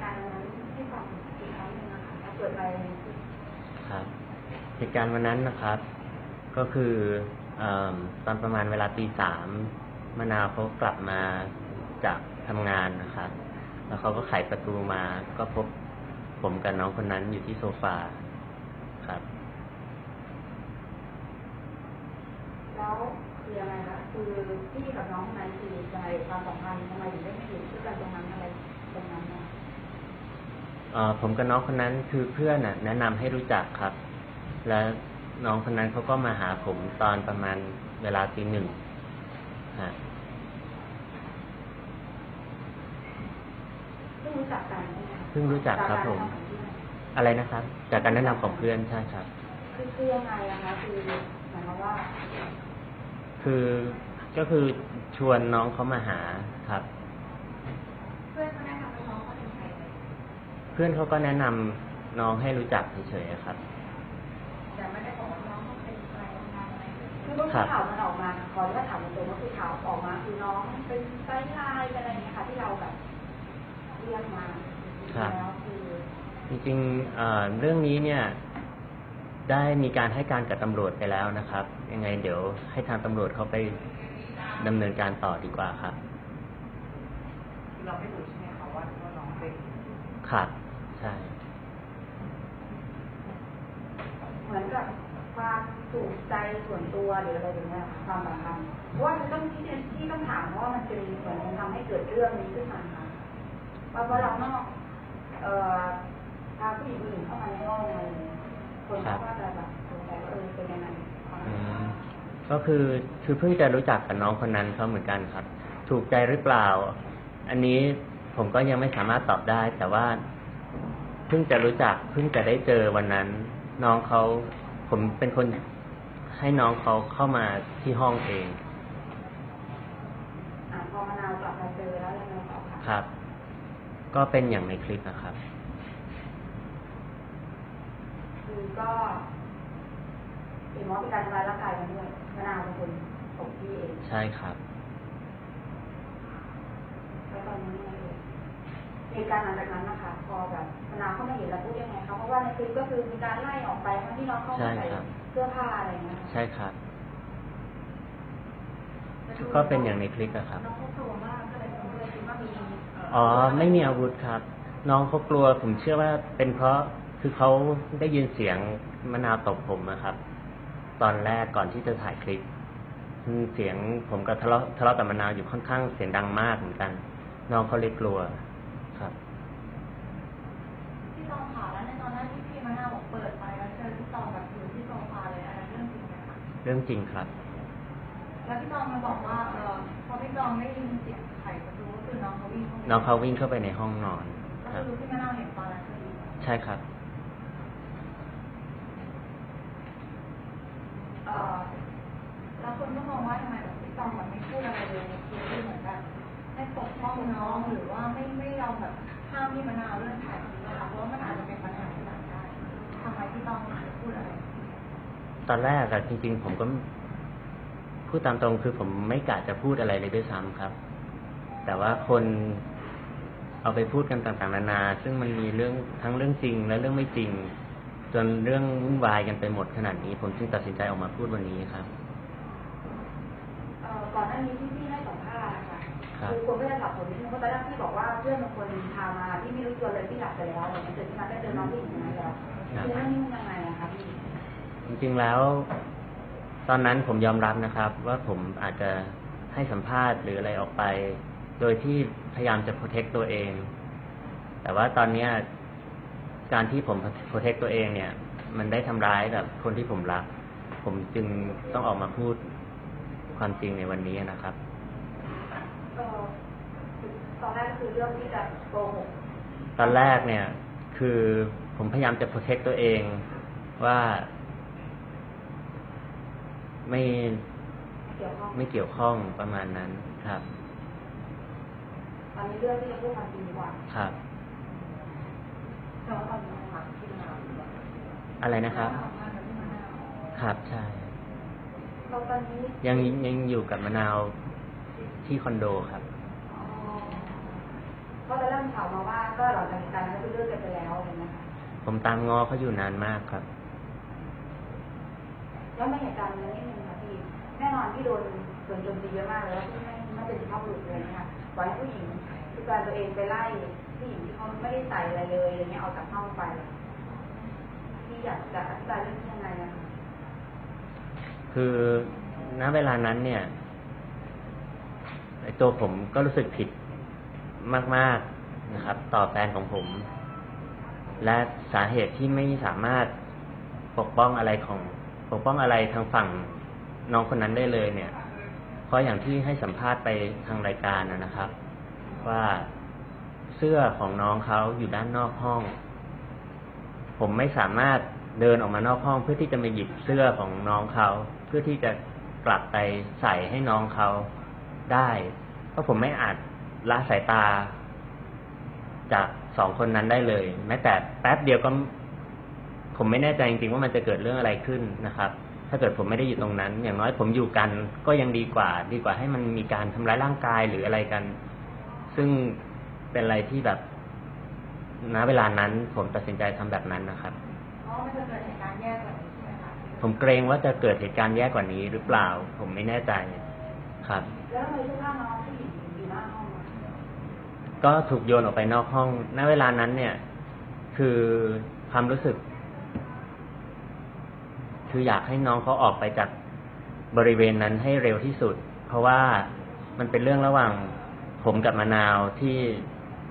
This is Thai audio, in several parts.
ครั้งหนึ่งนะคะแล้วเกิดอะไรขึ้นครับเหตุการณ์วันนั้นนะครับ ก็คือเอมตอนประมาณเวลาตีสามมะนาวเขากลับมาจากทำงานนะครับ แล้วเขาก็ไขประตูมาก็พบผมกับน้องคนนั้นอยู่ที่โซฟาครับแล้วคือยังไงคะคือพี่กับน้องคนนั้นคือยังไงความสัมพันธ์ทำไมถึงได้มาอยู่ด้วยกันตรงนั้นอะไรตรงนั้นเนี่ย เอ่อ ผมกับน้องคนนั้นคือเพื่อนน่ะแนะนำให้รู้จักครับ และน้องคนนั้นเขาก็มาหาผมตอนประมาณเวลาตีหนึ่งฮะเพิ่งรู้จักกันใช่ไหมคะเพิ่งรู้จักครับผมจากกาแนะนำของพี่อะไรนะครับ จากการแนะนำของเพื่อนใช่ครับ คือคือยังไงอะคะคือหมายความว่า คือก็คือชวนน้องเขามาหาครับ เพื่อนเขาแนะนำให้น้องเขาเป็นใคร เพื่อนเขาก็แนะนำน้องให้รู้จักเฉยๆครับแต่ไม่ได้บอกว่าน้องเขาเป็นใครทำงานอะไรคือว่าข่าวมันออกมาขออนุญาตถามตรงๆว่าคือข่าวออกมาคือน้องเป็นไซด์ไลน์เป็นอะไรอย่างเงี้ยค่ะที่เราแบบเรียกมาครับแล้วคือจริงๆเอ่อเรื่องนี้เนี่ย ได้มีการให้การกับตำรวจไปแล้วนะครับ ยังไงเดี๋ยวให้ทางตำรวจเขาไปดำเนินการต่อดีกว่าครับคือเราไม่รู้ใช่ไหมคะว่าว่าน้องเป็นครับ ใช่เหมือนกับความถูกใจส่วนตัวหรืออะไรอย่างเงี้ยค่ะความสัมพันธ์เพราะว่าจะต้องที่ที่ต้องถามเพราะว่ามันจะมีส่วนทำให้เกิดเรื่องนี้ขึ้นมาค่ะว่าเพราะเรานอกเอ่อพาผู้หญิงคนอื่นเข้ามาในห้องอะไรอย่างเงี้ยคนเขาก็จะแบบสงสัยว่าเออเป็นยังไงความอืสัมพันมธ์ก็คือคือเพิ่งจะรู้จักกับน้องคนนั้นเขาเหมือนกันครับ ถูกใจหรือเปล่า อันนี้ผมก็ยังไม่สามารถตอบได้ แต่ว่า เพิ่งจะรู้จักเพิ่งจะได้เจอวันนั้น น้องเขาผมเป็นคนให้น้องเขาเข้ามาที่ห้องเองอะพอมะนาวกลับมาเจอแล้วยังไงต่อคะครับ ก็เป็นอย่างในคลิปนะครับ คือก็เห็นว่าเป็นการทำร้ายร่างกายกันด้วยมะนาวเป็นคนตบพี่เอง ใช่ครับ แล้วตอนนี้ยังไง เอ่ยเหตุการณ์หลังจากนั้นนะคะพอแบบมะนาวเข้ามาเห็นแล้วพูดยังไงคะเพราะว่าในคลิปก็คือมีการไล่ออกไปทั้งที่น้องเข้ามาใช่ใส่ครับเสื้อผ้าอะไรอย่างเงี้ยใช่ครับก็เป็นอย่างในคลิปนะครับน้องเขากลัวมากก็เลยผมก็เลยคิดว่ามีเอ๋อไม่มีอาวุธครับ น้องเขากลัวผมเชื่อว่าเป็นเพราะคือเขาได้ยินเสียงมะนาวตบผมนะครับ ตอนแรกก่อนที่จะถ่ายคลิปอืมเสียงผมกับทะเลาะทะเลาะกับมะนาวอยู่ค่อนข้างเสียงดังมากเหมือนกัน น้องเขาเลยกลัว เรื่องจริงครับ แล้วพี่ตองมาบอกว่าเออพอพี่ตองได้ยินเสียงไขประตูก็คือน้องเขาวิ่งเข้าไปน้องเขาวิ่งเข้าไปในห้องนอนก็ครับคือพี่มะนาวเห็นตอนนั้นพอดีใช่ครับเออแล้วคนก็มองว่าทำไมแบบพี่ตองแบบไม่พูดอะไรเลยในคลิปที่เหมือนแบบให้ปกป้องน้องหรือว่าไม่ไม่ยอมแบบห้ามพี่มะนาวเรื่องถ่ายคลิปนะคะเพราะว่ามันอาจจะเป็นปัญหาที่หลังได้ทำไมพี่ตองถึงไม่พูดอะไร ตอนแรกอะจริง ๆ ผมก็พูดตามตรงคือผมไม่กะจะพูดอะไรเลยด้วยซ้ำครับ แต่ว่าคนเอาไปพูดกันต่างๆนานา ซึ่งมันมีเรื่องทั้งเรื่องจริงและเรื่องไม่จริง จนเรื่องวุ่นวายกันไปหมดขนาดนี้ ผมจึงตัดสินใจออกมาพูดวันนี้ครับเอ่อก่อนหน้านี้ที่พี่ให้สัมภาษณ์นะคะครับคือคนก็จะสับสนนิดนึงเพราะตอนแรกพี่บอกว่าเพื่อนบางคนพามาที่ไม่รู้ตัวเลยที่หลับไปแล้วอะไรเงี้ยตื่นขึ้นมาได้เจอน้องที่อยู่ตรงนั้นแล้วคือเรื่องนี้มันยังไงอะคะพี่ จริงๆแล้ว ตอนนั้นผมยอมรับนะครับ ว่าผมอาจจะให้สัมภาษณ์หรืออะไรออกไป โดยที่พยายามจะ protect ตัวเอง แต่ว่าตอนเนี้ยการที่ผม protect ตัวเองเนี่ย มันได้ทำร้ายแบบคนที่ผมรัก ผมจึงต้องออกมาพูดความจริงในวันนี้นะครับก็ตอนแรกก็คือเรื่องที่จะโกหกตอนแรกเนี่ย คือผมพยายามจะ protect ตัวเองว่า ไม่เกี่ยวข้องไม่เกี่ยวข้องประมาณนั้นครับตอนนี้เรื่องที่จะพูดความจริงดีกว่าครับแต่ว่าตอนนี้ยังรักพี่มะนาวอยู่อะอะไรนะครับสัมภาษณ์กับพี่มะนาวครับใช่เราตอนนี้ยังยังอยู่กับมะนาวที่คอนโดครับอ๋อเพราะตอนแรกมีข่าวมาว่าก็หลังจากเหตุการณ์นั้นก็เลิกกันไปแล้วเห็นไหมคะผมตามงอเขาอยู่นานมากครับ แล้วในเหตุการณ์นั้นนิดนึงค่ะพี่ แน่นอนที่โดนโดนโจมตีเยอะมากเลยว่าพี่ไม่ไม่เป็นสุภาพบุรุษเลยนะคะปล่อยให้ผู้หญิงคือการตัวเองไปไล่ผู้หญิงที่เขาไม่ได้ใส่อะไรเลยอย่างเงี้ยออกจากห้องไปพี่อยากจะอธิบายเรื่องนี้ยังไงนะคะคือณเวลานั้นเนี่ยตัวผมก็รู้สึกผิดมาก ๆนะครับ ต่อแฟนของผม และสาเหตุที่ไม่สามารถปกป้องอะไรของปกป้องอะไรทางฝั่ง น้องคนนั้นได้เลยเนี่ย เพราะอย่างที่ให้สัมภาษณ์ไปทางรายการนะครับ ว่าเสื้อของน้องเขาอยู่ด้านนอกห้อง ผมไม่สามารถเดินออกมานอกห้องเพื่อที่จะมาหยิบเสื้อของน้องเขาเพื่อที่จะกลับไปใส่ให้น้องเขาได้เพราะผมไม่อาจละสายตา จากสองคนนั้นได้เลย แม้แต่แป๊บเดียวก็ผมไม่แน่ใจจริงๆว่ามันจะเกิดเรื่องอะไรขึ้นนะครับ ถ้าเกิดผมไม่ได้อยู่ตรงนั้น อย่างน้อยผมอยู่กัน ก็ยังดีกว่า ดีกว่าให้มันมีการทำร้ายร่างกายหรืออะไรกัน ซึ่งเป็นอะไรที่แบบณเวลานั้น ผมตัดสินใจทำแบบนั้นนะครับเพราะมันจะเกิดเหตุการณ์แย่กว่านี้ใช่ไหมคะผมเกรงว่าจะเกิดเหตุการณ์แย่กว่านี้หรือเปล่า ผมไม่แน่ใจครับ แล้วทำไมเสื้อผ้าน้องผู้หญิงอยู่หน้าห้องอะก็ถูกโยนออกไปนอกห้อง ณ เวลานั้นเนี่ย คือความรู้สึก คืออยากให้น้องเขาออกไปจากบริเวณนั้นให้เร็วที่สุด เพราะว่ามันเป็นเรื่องระหว่างผมกับมะนาวที่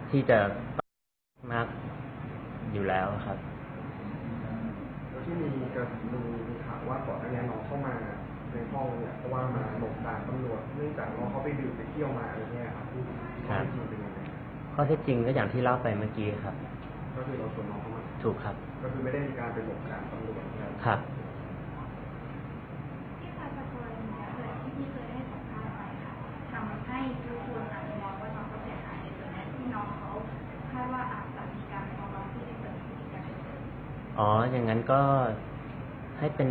ที่จะมากอยู่แล้วครับแล้วที่มีกระมีมีข่าวว่าก่อนหน้านี้น้องเข้ามาในห้องเนี่ยเพราะว่ามาหลบตามตำรวจเนื่องจากน้องเขาไปดื่มไปเที่ยวมาอะไรเนี่ยครับครับจริงเป็นยังไงข้อเท็จจริงก็อย่างที่เล่าไปเมื่อกี้ครับ ก็คือเราชวนน้องเข้ามาถูกครับ ก็คือไม่ได้มีการไปหลบตามตำรวจนะครับ อย่างนั้นก็ให้เป็น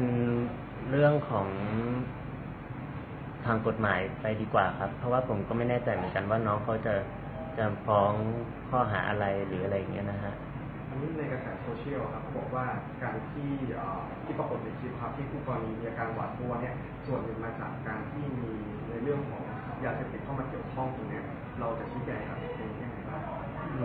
เรื่องของทางกฎหมายไปดีกว่าครับ เพราะว่าผมก็ไม่แน่ใจเหมือนกันว่าน้องเขาจะจะฟ้องข้อหาอะไรหรืออะไรอย่างเงี้ยนะฮะอันนี้ในกระแสโซเชียลครับเขาบอกว่าการที่อ่อที่ปรากฏในคลิปครับที่คู่กรณีมีอาการหวาดกลัวเนี่ยส่วนหนึ่งมาจากการที่มีในเรื่องของยาเสพติดเข้ามาเกี่ยวข้องตรงนี้เราจะชี้แจงครับ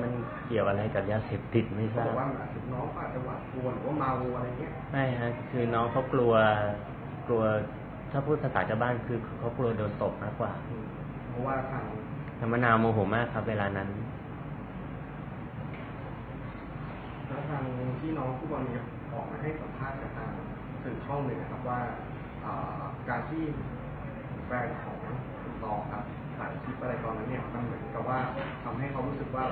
มันเกี่ยวอะไรกับยาเสพติดไม่ทเขาราบบอกว่าอาจจะน้องอาจจะหวาดกลัวหรือว่าเมาอะไรเงี้ยไม่ฮะคือน้องเขากลัวกลัวถ้าพูดภาษาชาวบ้านคือเขากลัวโดนตบมากกว่าอืมเพราะว่าทางแต่มะนาวโมโหมากครับเวลานั้นแล้วทางที่น้องผู้กรณีออกมาให้สัมภาษณ์กับทางสื่อช่องหนึ่งนะครับว่าเอ่อการที่แฟนของคุณตองครับถ่ายคลิปอะไรตอนนั้นเนี่ยมันเหมือนกับว่าทำให้เขารู้สึกว่า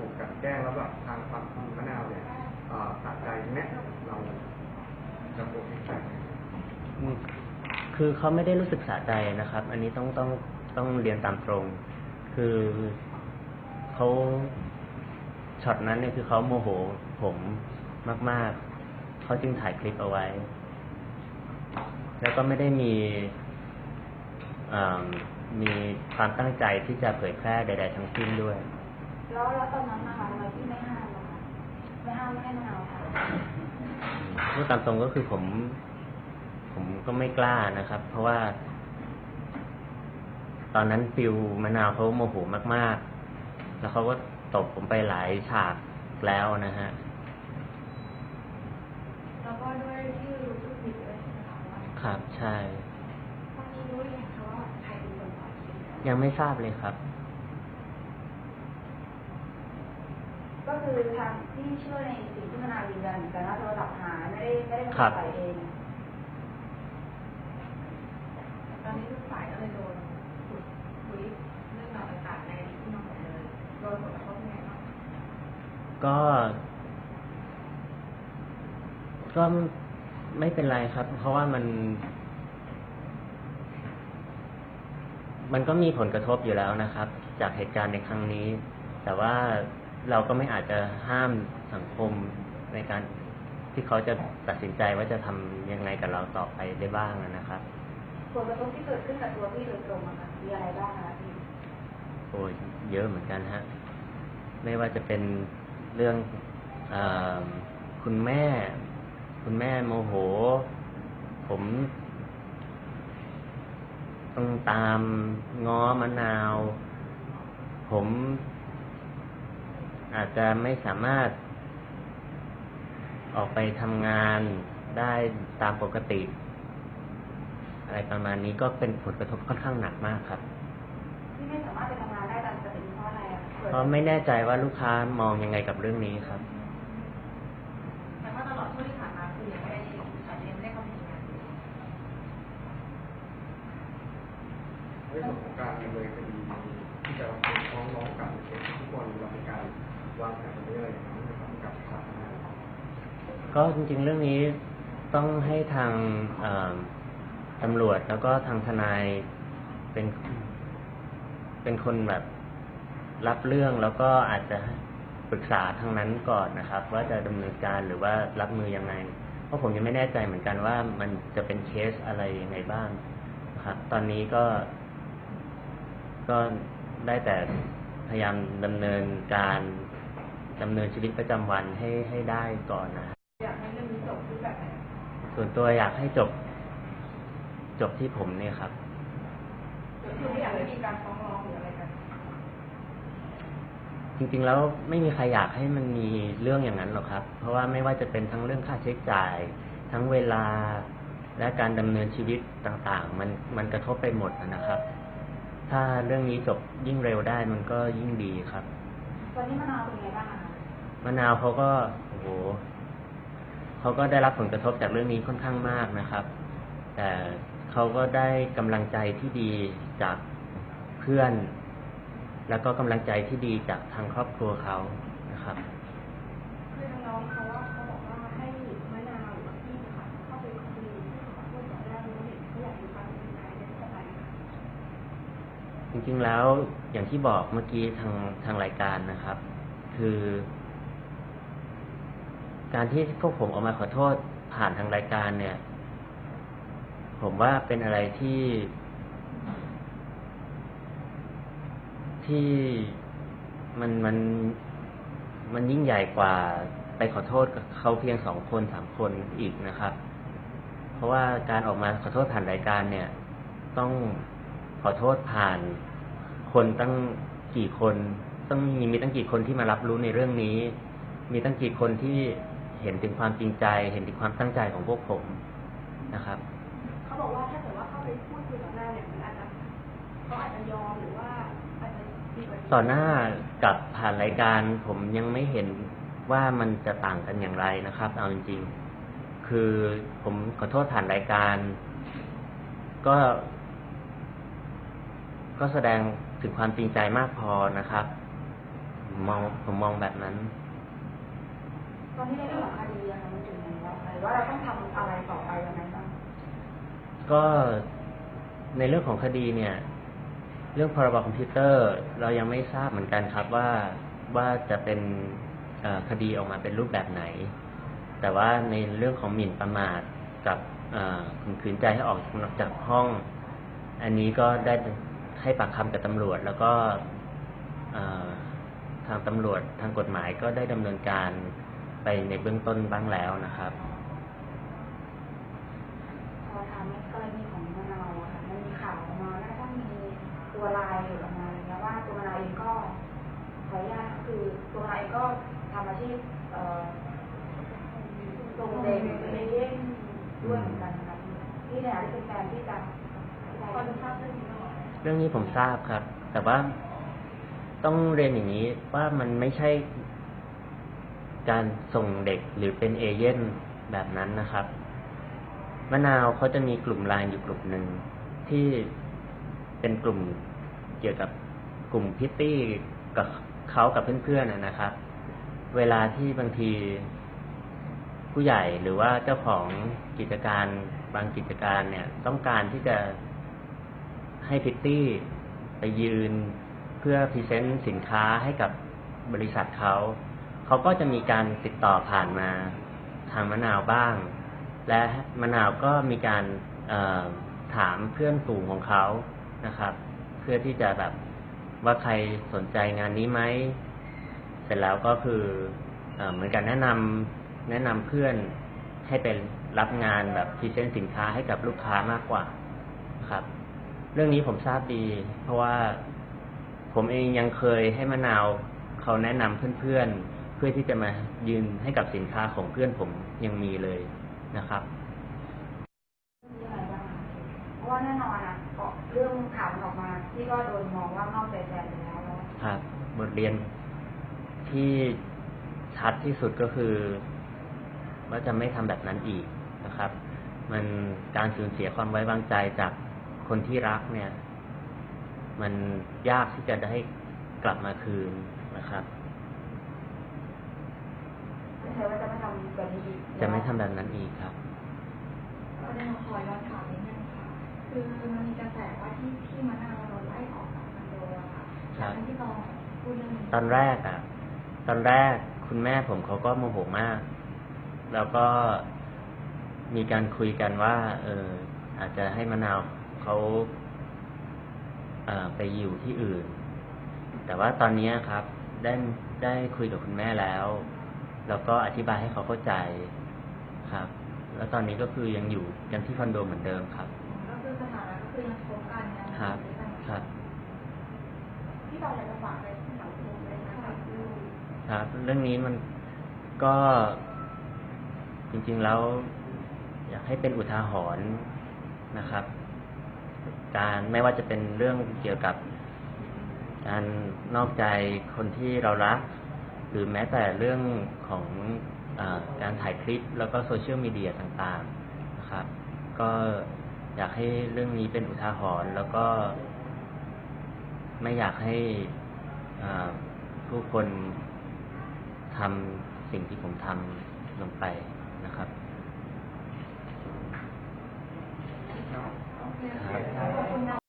ถูกกันแกล้งแล้วแบบทางฝั่งคุณมะนาวเนี่ยเอ่อตัดใจตรงเนี้ยเราจะโกรธที่ใจไหมคือเขาไม่ได้รู้สึกสะใจนะครับ อันนี้ต้องต้องต้องเรียนตามตรง คือเขาช็อตนั้นเนี่ยคือเขาโมโหผมมาก ๆ เขาจึงถ่ายคลิปเอาไว้ แล้วก็ไม่ได้มีมีความตั้งใจที่จะเผยแพร่ใด ๆ ทั้งสิ้นด้วย แล้วแล้วตอนนั้นนะคะทำไมพี่ไม่ห้ามนะคะไม่ห้ามไม่ให้มะนาวทำพูดตามตรงก็คือผม ผมก็ไม่กล้านะครับ เพราะว่า ตอนนั้นฟิลมะนาวเขาโมโหมาก ๆ แล้วเขาก็ตบผมไปหลายฉากแล้วนะฮะแล้วก็ด้วยที่รู้สึกผิดด้วยใช่ไหมคะว่าครับใช่ตอนนี้รู้หรือยังคะว่าใครเป็นคนปล่อยคลิปยังไม่ทราบเลยครับ ก็คือทางที่เชื่อในสิ่งที่มะนาวยืนยันเหมือนกันว่าโทรศัพท์หายไม่ได้ไม่ได้เป็นครัคนบใส่เองตอนนี้ทุกฝ่ายก็เลยโดนขุดคุยเรื่องราวต่างๆในอดีตที่มาหมดเลยโดนผลกระทบยังไงบ้างก็ก็ไม่เป็นไรครับ เพราะว่ามัน มันก็มีผลกระทบอยู่แล้วนะครับ จากเหตุการณ์ในครั้งนี้ แต่ว่า เราก็ไม่อาจจะห้ามสังคมในการที่เขาจะตัดสินใจว่าจะทำยังไงกับเราต่อไปได้บ้างนะครับผลกระทบที่เกิดขึ้นกับตัวพี่โดยตรงอะค่ะมีอะไรบ้างคะพี่โอ้ยเยอะเหมือนกันฮะไม่ว่าจะเป็นเรื่องเออคุณแม่ คุณแม่โมโห ผมต้องตามง้อมะนาว ผม อาจจะไม่สามารถ ออกไปทำงานได้ตามปกติ อะไรประมาณนี้ก็เป็นผลกระทบค่อนข้างหนักมากครับที่ไม่สามารถไปทำงานได้ตามปกติเพราะอะไรอะเกิดเพราะไม่แน่ใจว่าลูกค้ามองยังไงกับเรื่องนี้ครับ แต่ว่าตลอดช่วงที่ผ่านมาคือยังไม่ได้สามีไม่ได้เข้าไปทำงาน ในส่วนของการดำเนินคดีที่จะฟ้องร้องกับเคสทุกคนเรามีการ วางแผนเรื่อยกับก็จริง ๆ เรื่องนี้ต้องให้ทางตำรวจแล้วก็ทางทนายเป็นเป็นคนแบบรับเรื่องแล้วก็อาจจะปรึกษาทางนั้นก่อนนะครับ ว่าจะดำเนินการหรือว่ารับมือยังไง เพราะผมยังไม่แน่ใจเหมือนกันว่ามันจะเป็นเคสอะไรยังไงบ้างครับ ตอนนี้ก็ ก็ได้แต่พยายามดำเนินการ ดำเนินชีวิตประจำวันให้ให้ได้ก่อนนะครับอยากให้เรื่องนี้จบที่แบบไหนส่วนตัวอยากให้จบ จบที่ผมเนี่ยครับคือไม่อยากให้มีการฟ้องร้องหรืออะไรกันจริงๆแล้วไม่มีใครอยากให้มันมีเรื่องอย่างนั้นหรอกครับ เพราะว่าไม่ว่าจะเป็นทั้งเรื่องค่าใช้จ่าย ทั้งเวลาและการดำเนินชีวิตต่างๆ มันมันกระทบไปหมดนะครับ ถ้าเรื่องนี้จบยิ่งเร็วได้มันก็ยิ่งดีครับตอนนี้มะนาวเป็นไงบ้างอะคะ มะนาวเขาก็โอ้โหเขาก็ได้รับผลกระทบจากเรื่องนี้ค่อนข้างมากนะครับ แต่เขาก็ได้กำลังใจที่ดีจากเพื่อน แล้วก็กำลังใจที่ดีจากทางครอบครัวเขานะครับคือน้องเขาว่าเขาบอกว่าให้มะนาวหรือว่าพี่ค่ะเข้าไปคุยขอโทษต่อหน้ารู้เห็นเขาอยากมีความเป็นใจในสบายค่ะจริงๆแล้วอย่างที่บอกเมื่อกี้ทางทางรายการนะครับ คือ การที่พวกผมออกมาขอโทษผ่านทางรายการเนี่ย ผมว่าเป็นอะไรที่ ที่มันมันมันยิ่งใหญ่กว่าไปขอโทษกับเขาเพียงสองคนสามคนอีกนะครับ เพราะว่าการออกมาขอโทษผ่านรายการเนี่ย ต้องขอโทษผ่านคนตั้งกี่คน ต้องมีมีตั้งกี่คนที่มารับรู้ในเรื่องนี้ มีตั้งกี่คนที่ เห็นถึงความจริงใจ เห็นถึงความตั้งใจของพวกผมนะครับเขาบอกว่าถ้าเกิดว่าเข้าไปพูดคุยต่อหน้าเนี่ยมันอาจจะเขาอาจจะยอมหรือว่าอาจจะดีกว่านี้ต่อหน้ากับผ่านรายการ ผมยังไม่เห็นว่ามันจะต่างกันอย่างไรนะครับ เอาจริงๆ คือผมขอโทษผ่านรายการ ก็ ก็แสดงถึงความจริงใจมากพอนะครับผมมองผมมองแบบนั้น ตอนนี้ในเรื่องของคดีอะค่ะมันถึงไหนแล้วหรือว่าเราต้องทำอะไรต่อไปยังไงบ้างก็ในเรื่องของคดีเนี่ย เรื่องพรบคอมพิวเตอร์ เรายังไม่ทราบเหมือนกันครับว่าว่าจะเป็นเอ่อคดีออกมาเป็นรูปแบบไหน แต่ว่าในเรื่องของหมิ่นประมาทกับเอ่อข่มขืนใจให้ออกจากห้อง อันนี้ก็ได้ให้ปากคำกับตำรวจ แล้วก็เอ่อทางตำรวจทางกฎหมายก็ได้ดำเนินการ ไปในเบื้องต้นบ้างแล้วนะครับพอทำในกรณีของมะนาวอะค่ะมันมีข่าวออกมาแล้วก็มีตัวลายออกมาอะไรเงี้ยว่าตัวมะนาวเองก็ขออนุญาตคือตัวมะนาวเองก็ทำอาชีพเอ่อส่งเด็กเลี้ยงด้วยเหมือนกันนะคะที่เนี่ยที่เป็นแฟนที่จะพอจะทราบเรื่องนี้เรื่องนี้ผมทราบครับ แต่ว่าต้องเรียนอย่างนี้ว่ามันไม่ใช่ การส่งเด็กหรือเป็นเอเย่นแบบนั้นนะครับ มะนาวเขาจะมีกลุ่มไลน์อยู่กลุ่มหนึ่งที่เป็นกลุ่มเกี่ยวกับกลุ่มพิตตี้กับเขากับเพื่อนๆนะนะครับ เวลาที่บางทีผู้ใหญ่หรือว่าเจ้าของกิจการบางกิจการเนี่ย ต้องการที่จะให้พิตตี้ไปยืนเพื่อพรีเซนต์สินค้าให้กับบริษัทเขา เขาก็จะมีการติดต่อผ่านมาทางมะนาวบ้าง และมะนาวก็มีการถามเพื่อนฝูงของเขานะครับ เพื่อที่จะแบบว่าใครสนใจงานนี้ไหมเสร็จแล้วก็คือเอเหมือนกันแนะนำแนะนำเพื่อนให้เป็นรับงานแบบพรีเซนต์สินค้าให้กับลูกค้ามากกว่าครับ เรื่องนี้ผมทราบดี เพราะว่าผมเองยังเคยให้มะนาวเขาแนะนำเพื่อนๆ พื่อที่จะมายืนให้กับสินค้าของเพื่อนผมยังมีเลยนะครับมีอะไรบ้างคะเพราะว่าแน่นอนอะพอเรื่องข่าวมันออกมาที่ก็โดนมองว่านอกใจแฟนไปแล้วแล้วครับบทเรียนที่ชัดที่สุดก็คือว่าจะไม่ทำแบบนั้นอีกนะครับ มันการสูญเสียความไว้วางใจจากคนที่รักเนี่ย มันยากที่จะได้กลับมาคืนนะครับ ไม่ ใช่ว่าจะไม่ทำแบบนี้อีกจะไม่ทำแบบนั้นอีกครับประเด็นขอย้อนถามนิดนึงค่ะ คือมันมีกระแสว่าที่ที่มะนาวโดนไล่ออกจากคอนโดอะค่ะครับอยากให้พี่ตองพูดเรื่องนี้ตอนแรกอะ ตอนแรกคุณแม่ผมเขาก็โมโหมาก แล้วก็มีการคุยกันว่า เออ อาจจะให้มะนาวเขาเอ่อไปอยู่ที่อื่น แต่ว่าตอนนี้ครับ ได้ได้คุยกับคุณแม่แล้ว แล้วก็อธิบายให้เขาเข้าใจครับ แล้วตอนนี้ก็คือยังอยู่กันที่คอนโดเหมือนเดิมครับ ก็คือสถานะก็คือยังคบกันยังครับอยู่ด้วยกันครับพี่ตองอยากจะฝากอะไรที่สังคมเลยนะคะคือครับ เรื่องนี้มันก็จริงๆแล้ว อยากให้เป็นอุทาหรณ์นะครับ การไม่ว่าจะเป็นเรื่องเกี่ยวกับ การนอกใจคนที่เรารัก หรือแม้แต่เรื่องของอการถ่ายคลิปแล้วก็โซเชียลมีเดียต่างๆนะครับ ก็อยากให้เรื่องนี้เป็นอุทาหรณ์แล้วก็ ไม่อยากให้ผู้คนทำสิ่งที่ผมทำลงไปนะครับ